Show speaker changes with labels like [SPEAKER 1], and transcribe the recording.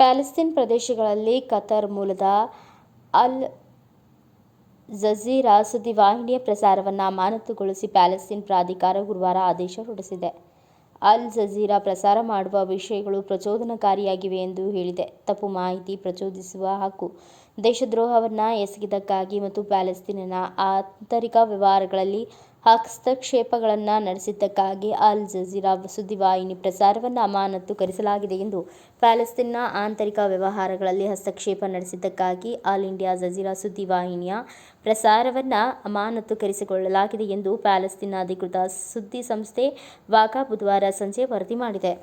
[SPEAKER 1] Palestine ಪ್ರದೇಶಗಳಲ್ಲಿ Qatar ಮೂಲದ ಅಲ್ ಜಜೀರಾ ಸುದ್ದಿವಾಹಿನಿಯ ಪ್ರಸಾರವನ್ನು ಅಮಾನತುಗೊಳಿಸಿ ಪ್ಯಾಲೆಸ್ತೀನ್ ಪ್ರಾಧಿಕಾರ ಗುರುವಾರ ಆದೇಶ ಹೊರಡಿಸಿದೆ. ಅಲ್ ಜಜೀರಾ ಪ್ರಸಾರ ಮಾಡುವ ವಿಷಯಗಳು ಪ್ರಚೋದನಕಾರಿಯಾಗಿವೆ ಎಂದು ಹೇಳಿದೆ. ತಪ್ಪು ಮಾಹಿತಿ ಪ್ರಚೋದಿಸುವ ಹಕ್ಕು ದೇಶದ್ರೋಹವನ್ನು ಎಸಗಿದ್ದಕ್ಕಾಗಿ ಮತ್ತು ಪ್ಯಾಲೆಸ್ತೀನಿನ ಆಂತರಿಕ ವ್ಯವಹಾರಗಳಲ್ಲಿ ಹಸ್ತಕ್ಷೇಪಗಳನ್ನು ನಡೆಸಿದ್ದಕ್ಕಾಗಿ ಅಲ್ ಜಜೀರಾ ಸುದ್ದಿವಾಹಿನಿ ಪ್ರಸಾರವನ್ನು ಅಮಾನತುಕರಿಸಲಾಗಿದೆ ಎಂದು ಪ್ಯಾಲೆಸ್ತೀನ್ನ ಆಂತರಿಕ ವ್ಯವಹಾರಗಳಲ್ಲಿ ಹಸ್ತಕ್ಷೇಪ ನಡೆಸಿದ್ದಕ್ಕಾಗಿ ಆಲ್ ಇಂಡಿಯಾ ಜಜೀರಾ ಸುದ್ದಿವಾಹಿನಿಯ ಪ್ರಸಾರವನ್ನು ಅಮಾನತುಕರಿಸಿಕೊಳ್ಳಲಾಗಿದೆ ಎಂದು ಪ್ಯಾಲೆಸ್ತೀನ್ನ ಅಧಿಕೃತ ಸುದ್ದಿ ಸಂಸ್ಥೆ ವಾಘಾ ಬುಧವಾರ ಸಂಜೆ ವರದಿ ಮಾಡಿದೆ.